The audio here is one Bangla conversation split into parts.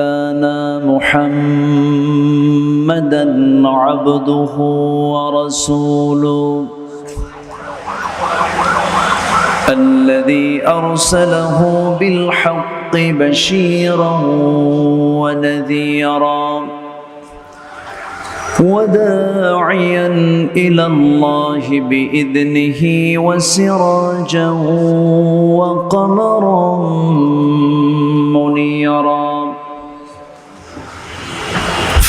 لنا محمدا عبده ورسوله. الذي أرسله بالحق بشيرا ونذيرا وداعيا إلى الله بإذنه وسراجا وقمرا منيرا.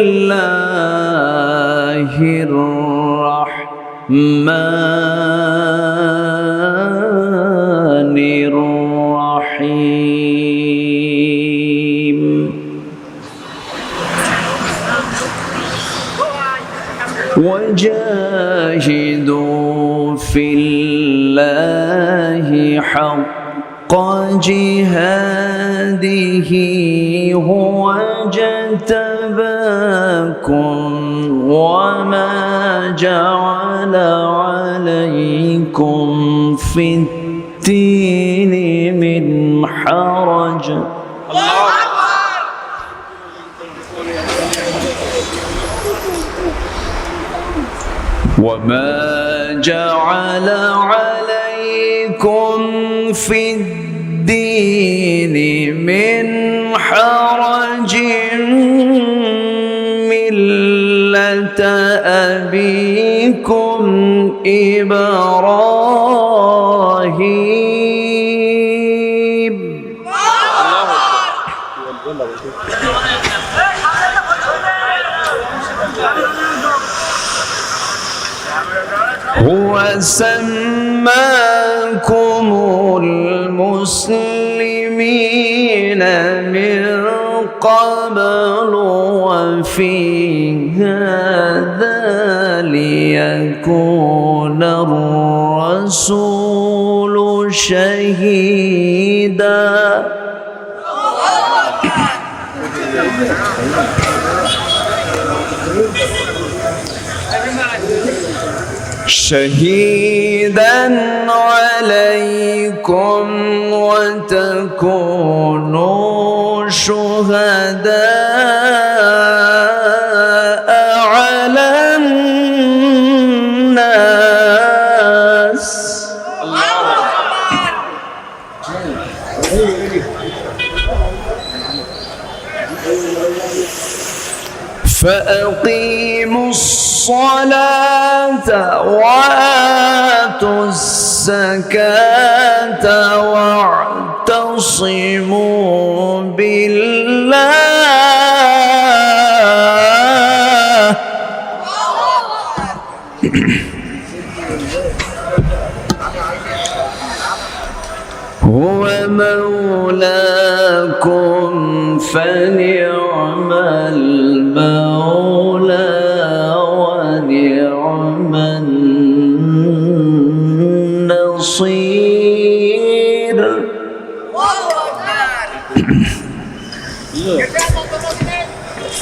الله الرحمن الرحيم وجاهدوا في الله حق جهاده هو اجتباكم جعل عليكم في الدين من حرج. وما جعل عليكم في الدين من حرج أبيكم إبراهيم. هو سماكم المسلمين من قبل وفي هذا ليكون الرسول شهيدا. شهيدا عليكم وتكونوا شهداء. فأقيموا الصلاة وآتوا الزكاة واعتصموا بالله. هو مولاكم فنعم المولى.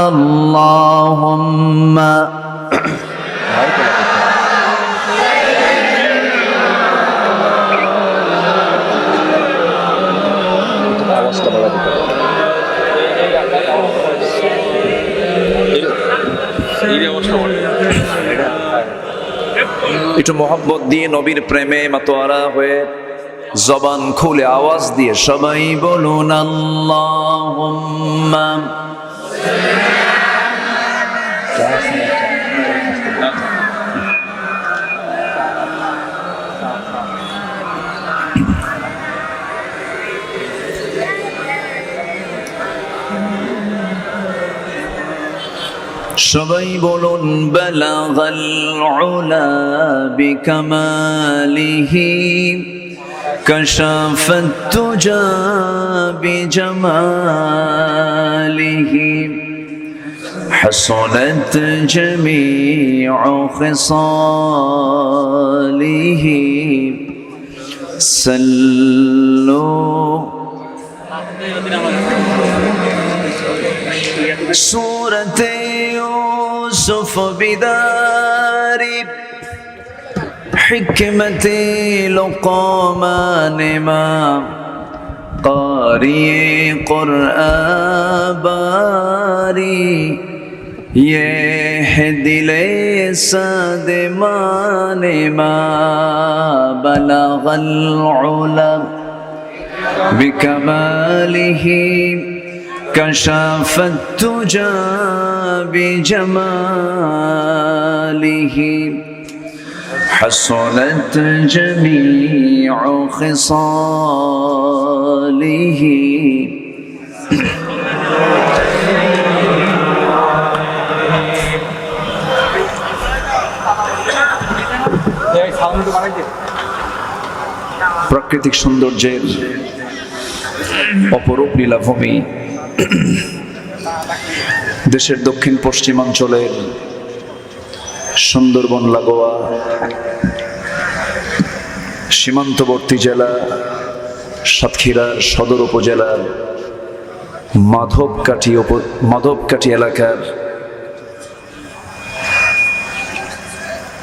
اللهم আওয়াজটা বাড়া দিতে হবে। এই আওয়াজটা বাড়া একটু মোহাম্মত দিয়ে নবীর প্রেমে মাতোয়ারা হয়ে জবান খুলে আওয়াজ দিয়ে সবাই বলুন সবাই বলুন বালাগাল উলা বিকামালিহি كشف التجى بجماله. حصلت جميع خصاله. سلوا سورة يوسف بداري حكمتي لقمان ما قاري قرآن باري. يهد ليساد دل مان ما بلغ العلا بكماله. كشف التجا بجماله. حصلت جميع خصاله এই সাউন্ড একটু বাড়াই দে প্রাকৃতিক সৌন্দর্যের অপরূপ লীলাভূমি দেশের দক্ষিণ পশ্চিমাঞ্চলের সুন্দরবন, লাগোয়া, সীমান্তবর্তী জেলা, সাতক্ষীরা সদর উপজেলার মাধবকাঠি মাধবকাঠি এলাকার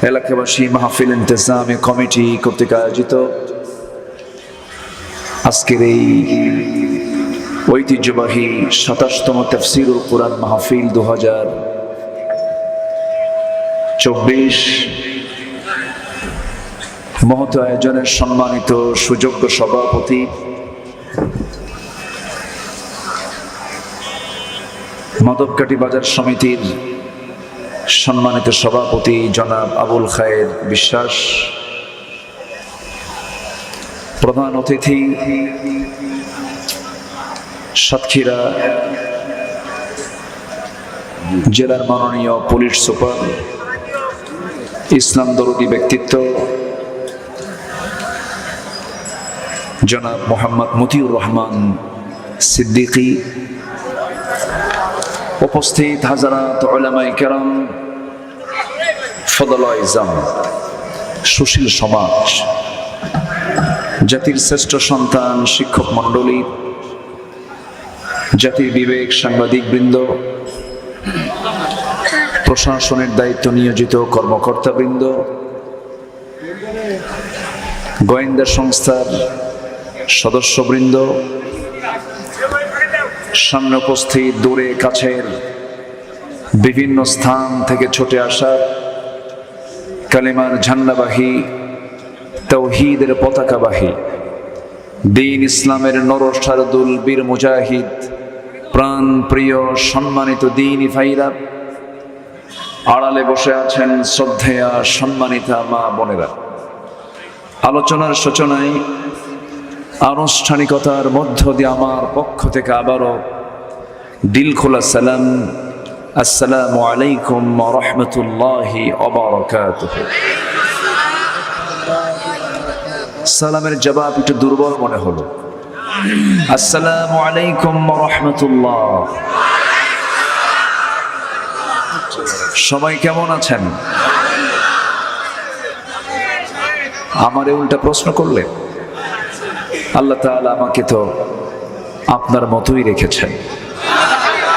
এলাকাবাসী মাহফিল ইন্তেজামি কমিটি কর্তৃক আয়োজিত আজকের এই ঐতিহ্যবাহী সাতাশতম তফসিরুল কোরআন মাহফিল দু হাজার চব্বিশ। মহত আয়োজনের সম্মানিত সুযোগ্য সভাপতি। মাধবকাটি বাজার সমিতির সম্মানিত সভাপতি জনাব আবুল খায়ের বিশ্বাস। প্রধান অতিথি সাতক্ষীরা জেলার মাননীয় পুলিশ সুপার ইসলাম দরদি ব্যক্তিত্ব। জনাব মোহাম্মদ মতিউর রহমান সিদ্দিকী। উপস্থিত হাজারাত ওলামাই কেরাম ফদলয় ইজাম সুশীল সমাজ, জাতির শ্রেষ্ঠ সন্তান শিক্ষক মণ্ডলী, জাতির বিবেক সাংবাদিক বৃন্দ প্রশাসনের দায়িত্ব নিয়োজিত কর্মকর্তাবৃন্দ, গোয়েন্দা সংস্থার সদস্যবৃন্দ, সামনে উপস্থিত দূরে কাছের বিভিন্ন স্থান থেকে ছুটে আসা কালিমার ঝান্ডাবাহী, তৌহিদের পতাকাবাহী, দিন ইসলামের নরসারদুল বীর মুজাহিদ প্রাণ প্রিয় সম্মানিত দিন ভাইরা আড়ালে বসে আছেন শ্রদ্ধেয়া সম্মানিতা মা বোনেরা। আলোচনার সূচনায় আনুষ্ঠানিকতার মধ্য দিয়ে আমার পক্ষ থেকে আবারও দিল খোলা সালাম। আসসালামু আলাইকুম রহমতুল্লাহি সালামের জবাব একটু দুর্বল মনে হলো। আসসালামু আলাইকুম রহমতুল্লাহ। সবাই কেমন আছেন? আমারে উল্টা প্রশ্ন করলে? আল্লাহ তাআলা আমাকে তো আপনার মতোই রেখেছেন।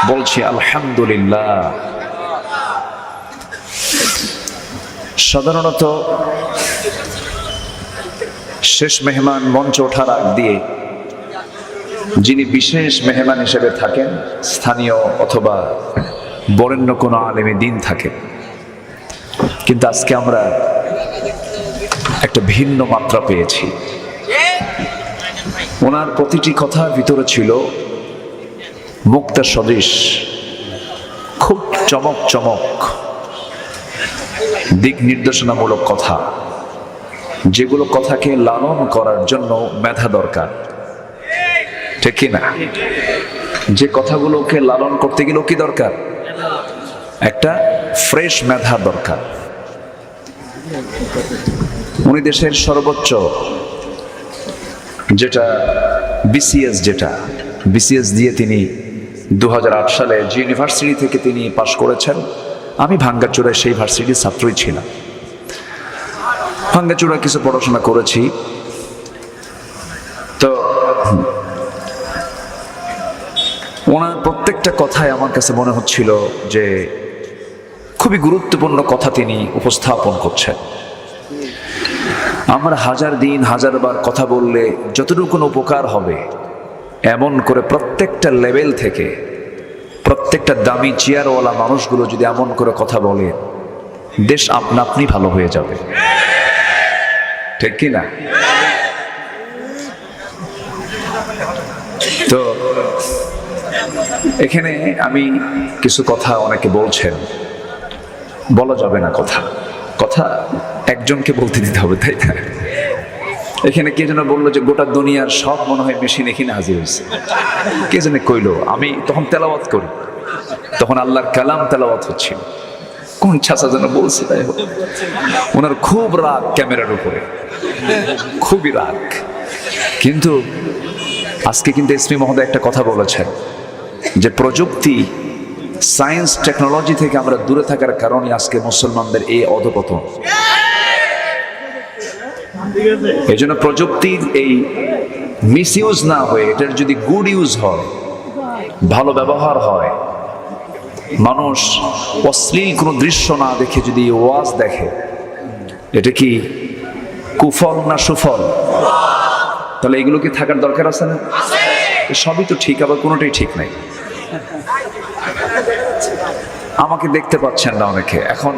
বলছি, আলহামদুলিল্লাহ। সাধারণত শেষ মেহমান মঞ্চ ওঠার আগ দিয়ে যিনি বিশেষ মেহমান হিসেবে থাকেন, স্থানীয় অথবা বরেণ্য কোনো আলেমে দিন থাকেন কিন্তু আজকে আমরা একটা ভিন্ন মাত্রা পেয়েছি। ওনার প্রতিটি কথার ভিতরে ছিল মুক্তা সদৃশ খুব চমক চমক, দিক নির্দেশনামূলক কথা, যেগুলো কথাকে লালন করার জন্য মেধা দরকার। ঠিক কি না? যে কথাগুলোকে লালন করতে গেলেও কি দরকার? ফ্রেশ মেধা দরকার। উনি দেশের সর্বোচ্চ যেটা বিসিএস যেটা বিসিএস দিয়ে তিনি দু হাজার আট সালে যে ইউনিভার্সিটি থেকে তিনি পাশ করেছেন। আমি ভাঙ্গাচূড়ায় সেই ভার্সিটির ছাত্রই ছিলাম। ভাঙ্গাচূড়া কিছু পড়াশোনা করেছি। তো ওনার প্রত্যেকটা কথাই আমার কাছে মনে হচ্ছিল যে খুবই গুরুত্বপূর্ণ কথা তিনি উপস্থাপন করছেন। আমরা হাজার দিন, হাজার বার কথা বললে যতটুকু উপকার হবে, এমন করে প্রত্যেকটা লেভেল থেকে, প্রত্যেকটা দামি চেয়ারওয়ালা মানুষগুলো যদি এমন করে কথা বলে, দেশ আপনা আপনি ভালো হয়ে যাবে। ঠিক কি না? তো, এখানে আমি কিছু কথা অনেকে বলছেন। বলা যাবে না কথা। কথা একজনকে বলতে দিতে হবে, তাই না? এখানে কে যেন বলল যে গোটা দুনিয়ার সব মনে হয় মেশিন এখানে হাজির হয়েছে। কে যেন কইলো, আমি তখন তেলাওয়াত করি। তখন আল্লাহর কালাম তেলাওয়াত হচ্ছিল। কোন ছাসা যেন বলছে তাই হোক। ওনার খুব রাগ ক্যামেরার উপরে। খুবই রাগ। কিন্তু আজকে কিন্তু এসপি মহোদয় একটা কথা বলেছেন যে প্রযুক্তি সায়েন্স টেকনোলজি থেকে আমরা দূরে থাকার কারণে আজকে মুসলমানদের এই অধপতন। এই জন্য প্রযুক্তির এই মিস ইউজ না হয়ে, এটার যদি গুড ইউজ হয়, ভালো ব্যবহার হয়, মানুষ অশ্লীল কোনো দৃশ্য না দেখে যদি ওয়াজ দেখে, এটা কি কুফল না সুফল? তাহলে এগুলো কি থাকার দরকার আছে না? সবই তো ঠিক, আবার কোনোটাই ঠিক নাই। আমাকে দেখতে পাচ্ছেন না অনেকে। এখন